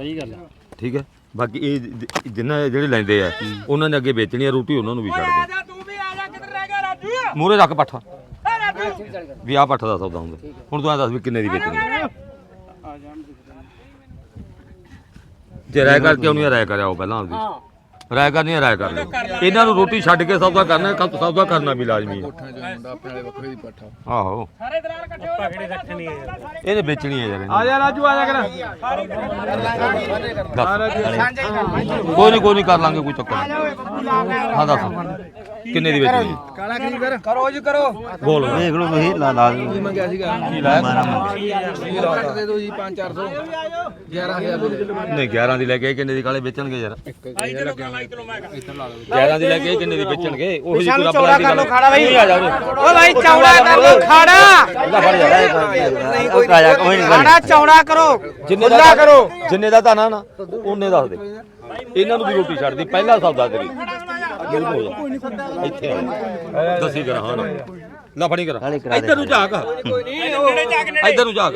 ਸਹੀ ਗੱਲ ਹੈ ਠੀਕ ਹੈ। ਬਾਕੀ ਇਹ ਜ- ਜਿੰਨਾ ਜਿਹੜੇ ਲੈਂਦੇ ਆ ਉਹਨਾਂ ਨੇ ਅੱਗੇ ਵੇਚਣੀ ਆ ਰੋਟੀ ਉਹਨਾਂ ਨੂੰ ਵੀ ਛੱਡ ਦੇ। ਜਾ ਤੂੰ ਵੀ ਆ ਜਾ ਕਿੱਧਰ ਰਹਿ ਗਿਆ ਰਾਜੂ? ਮੂਰੇ ਰੱਖ ਪੱਠਾ। ਏ ਰਾਜੂ। ਵੀ ਆ ਪੱਠਾ ਦਾ ਸੌਦਾ ਹੁੰਦਾ। ਹੁਣ ਤੂੰ ਐਂ ਦੱਸ ਵੀ ਕਿੰਨੇ ਦੀ ਵੇਚਣੀ ਆ? ਜੇ ਰਾਇ ਕਰਕੇ ਆਉਣੀ ਆ ਰਾਇ ਕਰਿਆ ਉਹ ਪਹਿਲਾਂ ਆਪਦੀ। ਰਾਇ ਕਰਨੀ ਆ ਰਾਇ ਕਰ ਲਿਓ। ਇਹਨਾਂ ਨੂੰ ਰੋਟੀ ਛੱਡ ਕੇ ਸੌਦਾ ਕਰਨਾ ਕੱਲ ਸੌਦਾ ਕਰਨਾ ਵੀ ਲਾਜ਼ਮੀ ਹੈ ਆਹੋ ਸਾਰੇ ਦਲਾਲ ਇਕੱਠੇ ਹੋ ਪਕੜੇ ਰੱਖਣੀ ਹੈ ਇਹਨੇ ਵੇਚਣੀ ਹੈ ਯਾਰ ਇਹਨੇ। ਆ ਜਾ ਰਾਜੂ ਆ ਜਾ ਕਰ ਦੱਸ। ਕੋਈ ਨਹੀਂ ਕੋਈ ਨਹੀਂ ਕਰ ਲਾਂਗੇ ਕੋਈ ਚੱਕਰ ਨਹੀਂ ਹਾਂ ਦੱਸ। ਕਿੰਨੇ ਦੀ ਵੇਚਣੀ? ਹੈ? ਕਾਲਾ ਕੀ ਕਰ? ਕਰੋ ਜੀ ਕਰੋ। ਬੋਲ। ਦੇਖ ਲਓ ਤੁਸੀਂ ਲਾ ਲਾ ਕੀ ਮੰਗਿਆ ਸੀਗਾ? ਕੀ ਲਾਇਆ? ਕੱਟ ਦੇ ਦਿਓ ਜੀ 5 400 11000 ਦੇ ਦਿਓ। ਨਹੀਂ 11 ਦੀ ਲੈ ਕੇ ਕਿੰਨੇ ਦੀ ਕਾਲੇ ਵੇਚਣਗੇ ਯਾਰ? ਲਾਈ ਚਲੋ ਮੈਂ 11 ਦੀ ਲੈ ਕੇ ਕਿੰਨੇ ਦੀ ਵੇਚਣਗੇ? ਉਹ ਜੀ ਪੂਰਾ ਚੌੜਾ ਕਰ ਲਓ ਖਾੜਾ ਬਈ। ਓ ਭਾਈ ਚੌੜਾ ਕਰ ਲਓ ਖਾੜਾ। ਇਹਦਾ ਫੜ ਜਾ ਆ ਜਾ। ਕੋਈ ਨਹੀਂ ਖਾੜਾ ਚੌੜਾ ਕਰੋ। ਜਿੰਨੇ ਦਾ ਕਰੋ। ਜਿੰਨੇ ਦਾ ਧਾਨਾ ਨਾ ਉਹਨੇ ਦੱਸ ਦੇ। ਇਹਨਾਂ ਨੂੰ ਵੀ ਰੋਟੀ ਛੱਡਦੀ ਪਹਿਲਾ ਸੌਦਾ ਤੇਰੀ। ਬਿਲਕੁਲ। ਇੱਥੇ ਆ। ਦੱਸੀ ਕਰ ਹਾਂ ਨਾ। ਫੜੀ ਕਰ। ਇੱਧਰ ਨੂੰ ਝਾਕ। ਇੱਧਰ ਨੂੰ ਝਾਕ।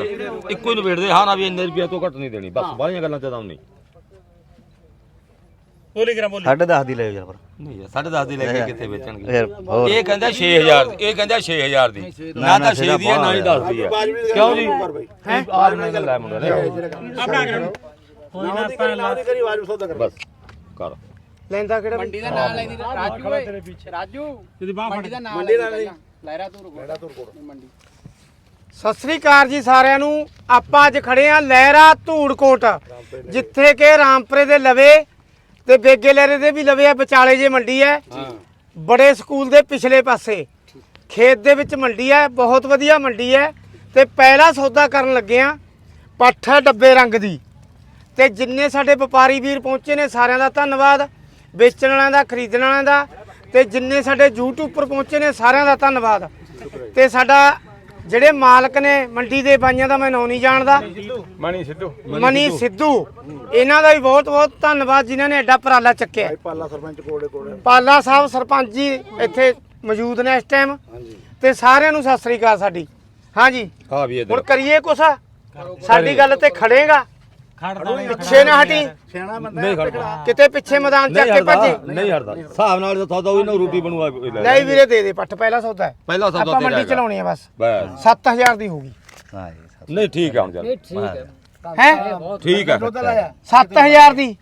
ਇੱਕੋ ਹੀ ਨਿਬੇੜਦੇ ਹਾਂ ਨਾ ਵੀ ਇੰਨੇ ਰੁਪਏ ਤੋਂ ਘੱਟ ਨਹੀਂ ਦੇਣੀ। ਬਸ ਬਾਹਲੀਆਂ ਗੱਲਾਂ ਤੇ ਤਾਂ ਨਹੀਂ। ਬੋਲੀ ਕਰਾਂ ਬੋਲੀ। ਸਾਢੇ 10 ਦੀ ਲੈ ਜਾ ਪਰ ਨਹੀਂ ਯਾਰ, ਸਾਢੇ 10 ਦੀ ਲੈ ਕੇ ਕਿੱਥੇ ਵੇਚਣਗੇ? ਫਿਰ ਹੋਰ। ਇਹ ਕਹਿੰਦਾ 6000 ਦੀ ਇਹ ਕਹਿੰਦਾ 6000 ਦੀ। ਨਾ ਤਾਂ 6 ਦੀ ਹੈ ਨਾ ਹੀ 10 ਦੀ ਹੈ ਕਿਉਂ ਜੀ? ਹੈ? ਆਜ ਮੈਂ ਲੈ ਮੁੰਡਾ ਨੇ। ਆਪਣਾ ਕਰਾਂ। ਕੋਈ ਨਾ ਆਪਾਂ ਬਸ ਕਰ। ਲੈਂਦਾ ਕਿਹੜਾ ਮੰਡੀ ਦਾ ਨਾਮ ਲੈਂਦੀ ਰਾਜੂ ਓਏ। ਰਾਜੂ ਤੇਰੀ ਬਾਹ ਮੰਡੀ ਦਾ ਨਾਮ ਮੰਡੀ ਦਾ ਲਹਿਰਾ ਤੂਰ ਲਹਿਰਾ ਤੂਰ ਮੰਡੀ। ਸਤਿ ਸ੍ਰੀ ਅਕਾਲ ਜੀ ਸਾਰਿਆਂ ਨੂੰ। ਆਪਾਂ ਅੱਜ ਖੜੇ ਆ ਲਹਿਰਾ ਧੂੜਕੋਟ ਜਿੱਥੇ ਕਿ ਰਾਮਪੁਰੇ ਦੇ ਲਵੇ ਤੇ ਬੇਗੇ ਲਹਿਰੇ ਦੇ ਵੀ ਲਵੇ ਆ ਵਿਚਾਲੇ ਜੇ ਮੰਡੀ ਹੈ। ਬੜੇ ਸਕੂਲ ਦੇ ਪਿਛਲੇ ਪਾਸੇ। ਖੇਤ ਦੇ ਵਿੱਚ ਮੰਡੀ ਹੈ ਬਹੁਤ ਵਧੀਆ ਮੰਡੀ ਹੈ। ਤੇ ਪਹਿਲਾ ਸੌਦਾ ਕਰਨ ਲੱਗੇ ਆ ਪੱਠ ਹੈ ਡੱਬੇ ਰੰਗ ਦੀ। ਤੇ ਜਿੰਨੇ ਸਾਡੇ ਵਪਾਰੀ ਵੀਰ ਪਹੁੰਚੇ ਨੇ ਸਾਰਿਆਂ ਦਾ ਧੰਨਵਾਦ। ਵੇਚਣ ਵਾਲਿਆਂ ਦਾ ਖਰੀਦਣ ਵਾਲਿਆਂ ਦਾ ਤੇ ਜਿੰਨੇ ਸਾਡੇ YouTube ਉੱਪਰ ਪਹੁੰਚੇ ਨੇ ਸਾਰਿਆਂ ਦਾ ਧੰਨਵਾਦ। ਤੇ ਸਾਡਾ ਜਿਹੜੇ ਮਾਲਕ ਨੇ ਮੰਡੀ ਦੇ ਬਾਈਆਂ ਦਾ ਮੈਂ ਨਾਂ ਨਹੀਂ ਜਾਣਦਾ। ਮਣੀ ਸਿੱਧੂ। ਮਨੀ ਸਿੱਧੂ। ਇਹਨਾਂ ਦਾ ਵੀ ਬਹੁਤ ਬਹੁਤ ਧੰਨਵਾਦ ਜਿਨ੍ਹਾਂ ਨੇ ਐਡਾ ਉਪਰਾਲਾ ਚੱਕਿਆ। ਪਾਲਾ ਸਰਪੰਚ ਕੋਲੇ ਕੋਲੇ। ਪਾਲਾ ਸਾਹਿਬ ਸਰਪੰਚ ਜੀ ਇੱਥੇ ਮੌਜੂਦ ਨੇ ਇਸ ਟਾਈਮ। ਤੇ ਸਾਰਿਆਂ ਨੂੰ ਸਤਿ ਸ੍ਰੀ ਅਕਾਲ ਸਾਡੀ। ਹਾਂਜੀ। ਆ ਵੀ ਹੁਣ ਕਰੀਏ ਕੁਛ? ਸਾਡੀ ਗੱਲ ਤੇ ਖੜੇਗਾ। ਖੜਦਾ ਪਿੱਛੇ ਨਾ ਹਟੀ। ਨਹੀਂ ਖੜਦਾ। ਕਿਤੇ ਪਿੱਛੇ ਮੈਦਾਨ ਚੱਕ ਨਹੀਂ ਕੇ ਹਟਦਾ ਭੱਜੇ। ਨਹੀਂ ਹਟਦਾ। ਹਿਸਾਬ ਨਾਲ ਤਾਂ ਸੌਦਾ ਉਹ ਨਾ ਰੋਟੀ ਬਣੂਆ ਨਹੀਂ ਵੀਰੇ ਦੇ ਦੇ ਪੱਠ ਪਹਿਲਾ ਸੌਦਾ ਹੈ। ਪਹਿਲਾ ਸੌਦਾ ਆਪਾਂ ਤੇਰਾ ਮੰਡੀ ਹੈਗਾ। ਚਲਾਉਣੀ ਹੈ ਬਸ। ਬਸ। 7000 ਦੀ ਹੋਊਗੀ ਹਾਂ ਜੀ ਨਹੀਂ ਠੀਕ ਆ ਹੁਣ ਚੱਲ। ਹੈ। ਠੀਕ ਆ 7000 ਦੀ।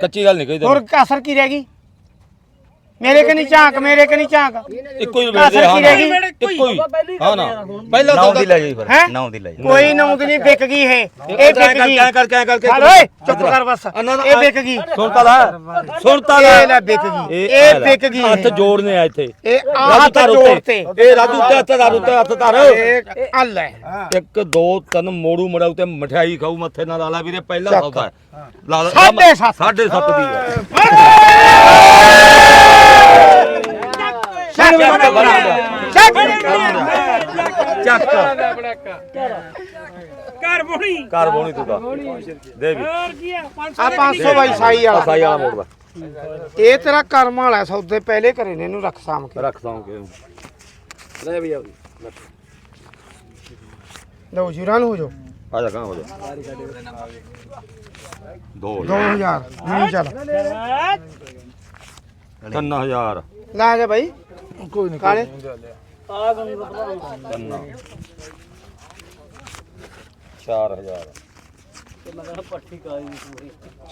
ਕੱਚੀ ਗੱਲ ਨਹੀਂ ਕਹੀ ਹੋਰ ਕਸਰ ਕੀ ਰਹਿ ਗਈ? ਮੇਰੇ ਕਨੀ ਝਾਂਕ ਮੇਰੇ ਕਨੀ ਝਾਂਕ। ਇੱਕੋ ਹੀ ਵੇਚਦੇ ਹਾਂ ਨਾ। ਇੱਕੋ ਹੀ। ਹਾਂ ਨਾ। ਪਹਿਲਾ ਨੌ ਦੀ ਲੈ ਜਾਈ ਫਿਰ ਹੈਂ? ਨੌ ਦੀ ਲੈ ਜਾਈ। ਕੋਈ ਨੌਂ ਦੀ ਨਹੀਂ ਵਿਕ ਗਈ ਇਹ। ਇਹ ਵਿਕ ਗਈ। ਕਿਆ ਕਰਕੇ ਐ ਕਰਕੇ ਚੱਲ ਓਏ ਚੁੱਪ ਕਰ ਬਸ। ਇਹ ਵਿਕ ਗਈ। ਸੁਣਤਾ ਲੈ। ਸੁਣਤਾ ਲੈ। ਇਹ ਲੈ ਵਿਕ ਗਈ। ਇਹ ਵਿਕ ਗਈ। ਹੱਥ ਜੋੜਨੇ ਆ ਇੱਥੇ। ਇਹ ਆ ਰਾਜੂ ਹੱਥ ਜੋੜ ਤੇ ਇਹ ਰਾਜੂ ਤੇ ਹੱਥ ਧਰ ਉੱਤੇ ਹੱਥ ਧਰ। ਇਹ ਆ ਲੈ। ਇੱਕ ਦੋ ਤਿੰਨ ਮੋੜੂ ਮੜਾ ਉੱਤੇ ਮਠਿਆਈ ਖਾਊ ਮੱਥੇ ਨਾਲ ਲਾ ਲਾ ਵੀਰੇ ਪਹਿਲਾ। ਸੌਦਾ। ਹੈ ਲਾ ਲਾ- ਸਾਢੇ ਸੱਤ। ਸਾਢੇ ਸੱਤ ਦੀ ਹੈ ਚੱਕ ਚੱਕ। ਚੱਕ। ਘਰ ਬੋਣੀ ਕਰ ਬੋਣੀ ਤੂੰ ਤਾਂ। ਦੇ ਵੀ। ਹੋਰ ਕੀ ਆ? 500 ਆ 500 ਬਾਈ ਸਾਈ ਵਾਲਾ। ਸਾਈ ਵਾਲਾ ਮੋੜਦਾ ਇਹ ਤੇਰਾ ਕਰਮ ਵਾਲਾ ਹੈ, ਸੌਦੇ ਪਹਿਲੇ ਕਰੇ ਨੇ ਇਹਨੂੰ ਰੱਖ ਸਾਮ ਕੇ। ਰੱਖ ਸੌਂ ਕੇ। ਲਓ ਜੀਰਾਂ ਨੂੰ ਹੋ ਜਾਓ। ਆ ਜਾ ਕਹਾਂ ਹੋ ਜਾ। ਦੋ 2000 ਨਹੀਂ ਚੱਲ। 3000 ਲੈ ਜਾ ਬਾਈ। ਕੋਈ ਨਹੀਂ। ਕਾਲੇ ਤਿੰਨ 4000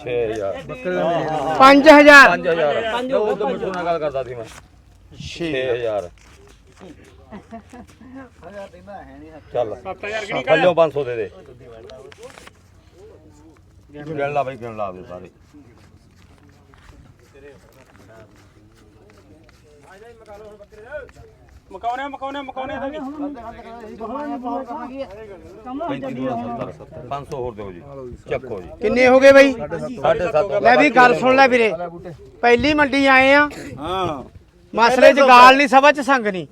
6000 5000 5000 ਉਹ ਤਾਂ ਮਿੱਠੂ ਨਾਲ ਗੱਲ ਕਰਦਾ ਸੀ ਮੈਂ। 6000 ਚੱਲ। 7000 ਕਿਹੜੀ ਥੱਲਿਓ 500 ਦੇ ਦੇ। ਗਿਣ ਲਾ ਬਈ ਗਿਣ ਲਾ ਦੇ ਸਾਰੇ। ਮਕਾਉਣੇ ਮਕਾਉਣੇ ਮਕਾਉਣੇ ਤਾਂ 35 ਦੂਰਾ 70 70 500 ਹੋਰ ਦਿਓ ਜੀ। ਚੱਕੋ ਜੀ। ਕਿੰਨੇ ਹੋ ਗਏ ਬਾਈ? ਸਾਢੇ ਸੱਤ ਲੈ ਵੀ ਗੱਲ ਸੁਣ ਲੈ ਵੀਰੇ। ਪਹਿਲੀ ਮੰਡੀ ਆਏ ਆ। ਹਾਂ। ਮਸਲੇ 'ਚ ਗਾਲ ਨਹੀਂ ਸਭਾ 'ਚ ਸੰਗ ਨਹੀਂ।